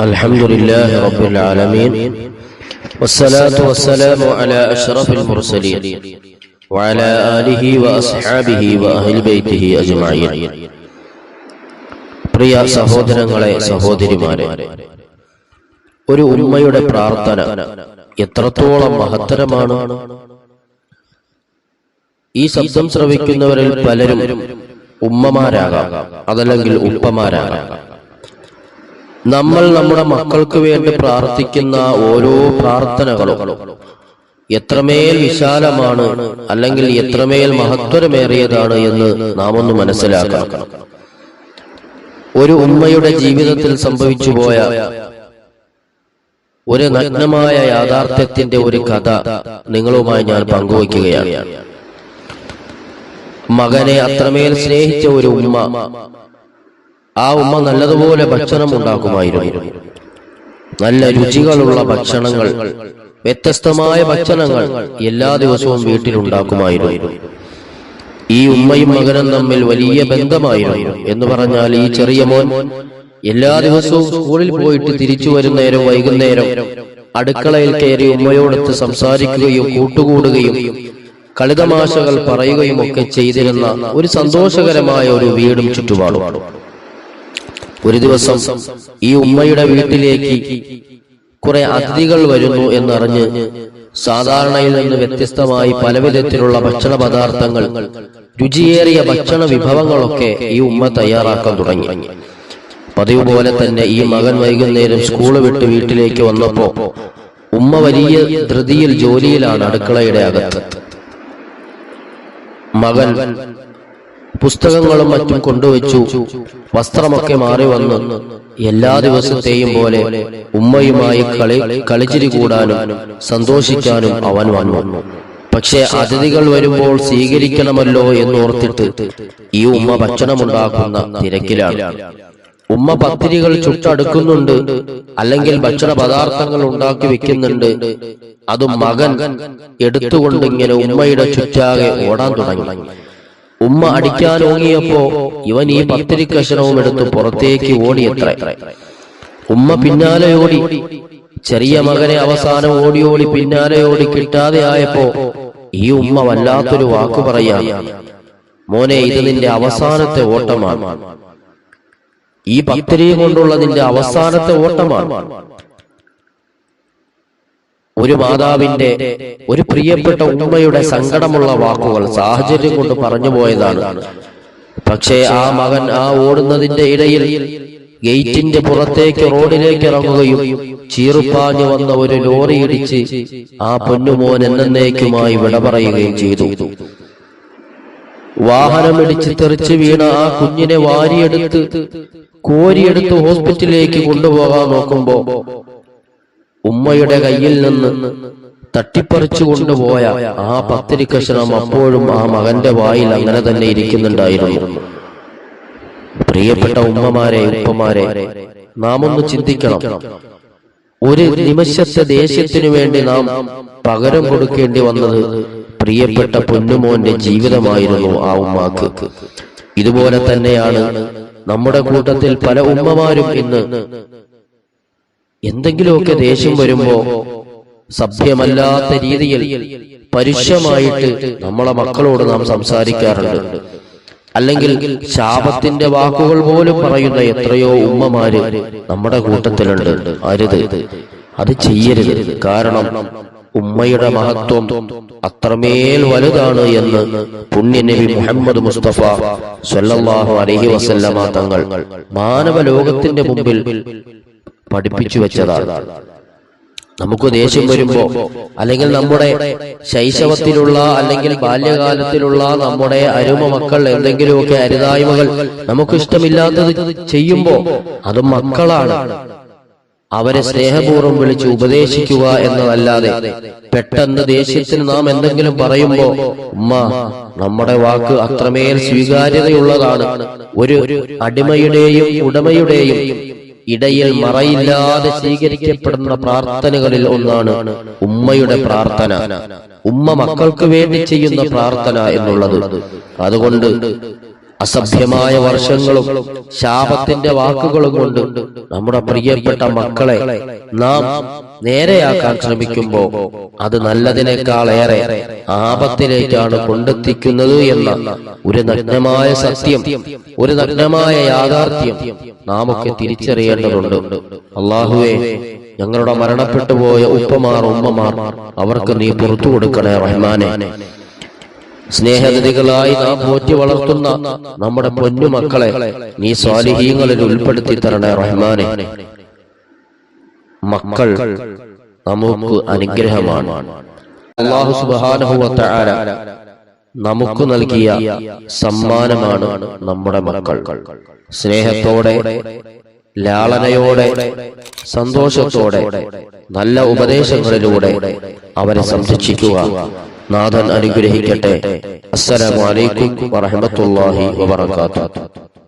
الحمد لله رب العالمين والصلاة والسلام على أشرف المرسلين وعلى آله وأصحابه وأهل بيته أجمعين പ്രിയ സഹോദരങ്ങളെ സഹോദരിമാരെ ഒരു ഉമ്മയുടെ പ്രാർത്ഥന എത്രത്തോളം മഹത്തരമാണ് ഈ ശബ്ദം ശ്രവിക്കുന്നവരിൽ പലരും ഉമ്മമാരാകാം അതല്ലെങ്കിൽ ഉപ്പമാരാകാം നമ്മൾ നമ്മുടെ മക്കൾക്ക് വേണ്ടി പ്രാർത്ഥിക്കുന്ന ഓരോ പ്രാർത്ഥനകളും എത്രമേൽ വിശാലമാണ് അല്ലെങ്കിൽ എത്രമേൽ മഹത്വരമേറിയതാണ് എന്ന് നാം ഒന്ന് മനസ്സിലാക്കണം. ഒരു ഉമ്മയുടെ ജീവിതത്തിൽ സംഭവിച്ചു പോയ ഒരു നഗ്നമായ യാഥാർത്ഥ്യത്തിന്റെ ഒരു കഥ നിങ്ങളുമായി ഞാൻ പങ്കുവയ്ക്കുകയാണ്. മകനെ അത്രമേൽ സ്നേഹിച്ച ഒരു ഉമ്മ ആ ഉമ്മ നല്ലതുപോലെ ഭക്ഷണം ഉണ്ടാക്കുമായിരുന്നു. നല്ല രുചികളുള്ള ഭക്ഷണങ്ങൾ വ്യത്യസ്തമായ ഭക്ഷണങ്ങൾ എല്ലാ ദിവസവും വീട്ടിലുണ്ടാക്കുമായിരുന്നു. ഈ ഉമ്മയും മകനും തമ്മിൽ വലിയ ബന്ധമായിരുന്നു എന്ന് പറഞ്ഞാൽ ഈ ചെറിയ മോൻ എല്ലാ ദിവസവും സ്കൂളിൽ പോയിട്ട് തിരിച്ചു വരുന്നേരം വൈകുന്നേരം അടുക്കളയിൽ കയറി ഉമ്മയോടൊത്ത് സംസാരിക്കുകയും കൂട്ടുകൂടുകയും കളിതമാശകൾ പറയുകയും ഒക്കെ ചെയ്തിരുന്ന ഒരു സന്തോഷകരമായ ഒരു വീടും ചുറ്റുപാടും. ഒരു ദിവസം ഈ ഉമ്മയുടെ വീട്ടിലേക്ക് കുറെ അതിഥികൾ വരുന്നു എന്നറിഞ്ഞ് സാധാരണയിൽ നിന്ന് വ്യത്യസ്തമായി പലവിധത്തിലുള്ള ഭക്ഷണ പദാർത്ഥങ്ങൾ രുചിയേറിയ ഭക്ഷണ വിഭവങ്ങളൊക്കെ ഈ ഉമ്മ തയ്യാറാക്കാൻ തുടങ്ങി. പതിവ് പോലെ തന്നെ ഈ മകൻ വൈകുന്നേരം സ്കൂൾ വിട്ട് വീട്ടിലേക്ക് വന്നപ്പോ ഉമ്മ വലിയ ധൃതിയിൽ ജോലിയിലാണ് അടുക്കളയുടെ അകത്ത്. മകൻ പുസ്തകങ്ങളും മറ്റും കൊണ്ടുവച്ചു. വസ്ത്രമൊക്കെ മാറി വന്നു. എല്ലാ ദിവസത്തെയും പോലെ ഉമ്മയുമായി കളി കളിച്ചിരി കൂടാനും സന്തോഷിക്കാനും അവൻ വന്നു. പക്ഷെ അതിഥികൾ വരുമ്പോൾ സ്വീകരിക്കണമല്ലോ എന്നോർത്തിട്ട് ഈ ഉമ്മ ഭക്ഷണമുണ്ടാക്കുന്ന തിരക്കിലാണ്. ഉമ്മ പത്തിരികൾ ചുട്ടടുക്കുന്നുണ്ട്. അല്ലെങ്കിൽ ഭക്ഷണ പദാർത്ഥങ്ങൾ ഉണ്ടാക്കി വെക്കുന്നുണ്ട്. അതും മകൻ എടുത്തുകൊണ്ട് ഇങ്ങനെ ഉമ്മയുടെ ചുറ്റാകെ ഓടാൻ തുടങ്ങി. ഉമ്മ അടിക്കാൻ ഓങ്ങിയപ്പോ ഇവൻ ഈ പത്തിരി കഷണവും എടുത്ത് പുറത്തേക്ക് ഓടിയത്ര ഉമ്മ പിന്നാലെ ഓടി. ചെറിയ മകനെ അവസാനം ഓടി ഓടി പിന്നാലെ ഓടി കിട്ടാതെ ആയപ്പോ ഈ ഉമ്മ വല്ലാത്തൊരു വാക്ക് പറയാ. മോനെ ഇത് നിന്റെ അവസാനത്തെ ഓട്ടമാണ്. ഈ പത്തിരി കൊണ്ടുള്ള നിന്റെ അവസാനത്തെ ഓട്ടമാണ്. ഒരു മാതാവിന്റെ ഒരു പ്രിയപ്പെട്ട ഉമ്മയുടെ സങ്കടമുള്ള വാക്കുകൾ സാഹചര്യം കൊണ്ട് പറഞ്ഞു പോയതാണ്. പക്ഷേ ആ മകൻ ആ ഓടുന്നതിന്റെ ഇടയിൽ ഗേറ്റിന്റെ പുറത്തേക്ക് റോഡിലേക്ക് ഇറങ്ങുകയും ചീറുപ്പാഞ്ഞു വന്ന ഒരു ലോറി ഇടിച്ച് ആ പൊന്നുമോൻ എന്നേക്കുമായി വിട പറയുകയും ചെയ്തു. വാഹനം ഇടിച്ച് തെറിച്ച് വീണ ആ കുഞ്ഞിനെ വാരിയെടുത്ത് കോരിയെടുത്ത് ഹോസ്പിറ്റലിലേക്ക് കൊണ്ടുപോകാൻ നോക്കുമ്പോ ഉമ്മയുടെ കയ്യിൽ നിന്ന് തട്ടിപ്പറിച്ചു കൊണ്ടുപോയ ആ പത്തിരി കഷണം അപ്പോഴും ആ മകന്റെ വായിൽ അങ്ങനെ തന്നെ ഇരിക്കുന്നുണ്ടായിരുന്നു. പ്രിയപ്പെട്ട ഉമ്മമാരെ ഉപ്പമാരെ നാം ഒന്ന് ചിന്തിക്കണം. ഒരു നിമിഷത്തെ ദേഷ്യത്തിനു വേണ്ടി നാം പകരം കൊടുക്കേണ്ടി വന്നത് പ്രിയപ്പെട്ട പൊന്നുമോന്റെ ജീവിതമായിരുന്നു ആ ഉമ്മാക്ക്. ഇതുപോലെ തന്നെയാണ് നമ്മുടെ കൂട്ടത്തിൽ പല ഉമ്മമാരും ഇന്ന് എന്തെങ്കിലുമൊക്കെ ദേഷ്യം വരുമ്പോ സഭ്യമല്ലാത്ത രീതിയിൽ പരുഷമായിട്ട് നമ്മളെ മക്കളോട് നാം സംസാരിക്കാറുണ്ട്. അല്ലെങ്കിൽ ശാപത്തിന്റെ വാക്കുകൾ പോലും പറയുന്ന എത്രയോ ഉമ്മമാര് നമ്മുടെ കൂട്ടത്തിലുണ്ട്. അരുത്. അത് ചെയ്യരുത്. കാരണം ഉമ്മയുടെ മഹത്വം അത്രമേൽ വലുതാണ് എന്ന് പുണ്യനബി മുഹമ്മദ് മുസ്തഫ സല്ലല്ലാഹു അലഹി വസല്ലമ തങ്ങൾ മാനവ ലോകത്തിന്റെ മുമ്പിൽ പഠിപ്പിച്ചു വെച്ചതാണ്. നമുക്ക് ദേഷ്യം വരുമ്പോ അല്ലെങ്കിൽ നമ്മുടെ ശൈശവത്തിലുള്ള അല്ലെങ്കിൽ ബാല്യകാലത്തിലുള്ള നമ്മുടെ അരുമ മക്കൾ എന്തെങ്കിലുമൊക്കെ അരുതായ്മകൾ നമുക്ക് ഇഷ്ടമില്ലാത്തത് ചെയ്യുമ്പോ അത് മക്കളാണ്. അവരെ സ്നേഹപൂർവം വിളിച്ച് ഉപദേശിക്കുക എന്നതല്ലാതെ പെട്ടെന്ന് ദേഷ്യത്തിന് നാം എന്തെങ്കിലും പറയുമ്പോ ഉമ്മ നമ്മുടെ വാക്ക് അത്രമേൽ സ്വീകാര്യതയുള്ളതാണ്. ഒരു അടിമയുടെയും ഉടമയുടെയും ഇടയിൽ മറയില്ലാതെ സ്വീകരിക്കപ്പെടുന്ന പ്രാർത്ഥനകളിൽ ഒന്നാണ് ഉമ്മയുടെ പ്രാർത്ഥന. ഉമ്മ മക്കൾക്ക് വേണ്ടി ചെയ്യുന്ന പ്രാർത്ഥന എന്നുള്ളത്. അതുകൊണ്ട് അസഭ്യമായ വർഷങ്ങളും ശാപത്തിന്റെ വാക്കുകളും കൊണ്ട് നമ്മുടെ പ്രിയപ്പെട്ട മക്കളെ നാം നേരെയാക്കാൻ ശ്രമിക്കുമ്പോൾ അത് നല്ലതിനേക്കാൾ ഏറെ ആപത്തിലേക്കാണ് കൊണ്ടെത്തിക്കുന്നത് എന്ന ഒരു നഗ്നമായ സത്യം ഒരു നഗ്നമായ യാഥാർത്ഥ്യം നാം ഒക്കെ തിരിച്ചറിയേണ്ടതുണ്ട്. അള്ളാഹുവെ ഞങ്ങളുടെ മരണപ്പെട്ടു പോയ ഉപ്പമാർ ഉമ്മമാർ അവർക്ക് നീ പുറത്തു കൊടുക്കണേ റഹ്മാനെ. സ്നേഹനിധികളായി നാം പോറ്റി വളർത്തുന്ന നമ്മുടെ പൊന്നു മക്കളെ നീ സ്വാലിഹീങ്ങളിൽ ഉൾപ്പെടുത്തി തരണേ റഹ്മാനെ. മക്കൾ നമുക്ക് അനുഗ്രഹമാണ്. അള്ളാഹു സുബാനുഭവത്താര നമുക്ക് നൽകിയ സമ്മാനമാണ് നമ്മുടെ മക്കൾ. സ്നേഹത്തോടെ ലാളനയോടെ സന്തോഷത്തോടെ നല്ല ഉപദേശങ്ങളിലൂടെ അവരെ സംരക്ഷിക്കുക. നാഥൻ അനുഗ്രഹിക്കട്ടെ. അസ്സലാമു അലൈക്കും വറഹ്മത്തുള്ളാഹി വബറകാതുഹു.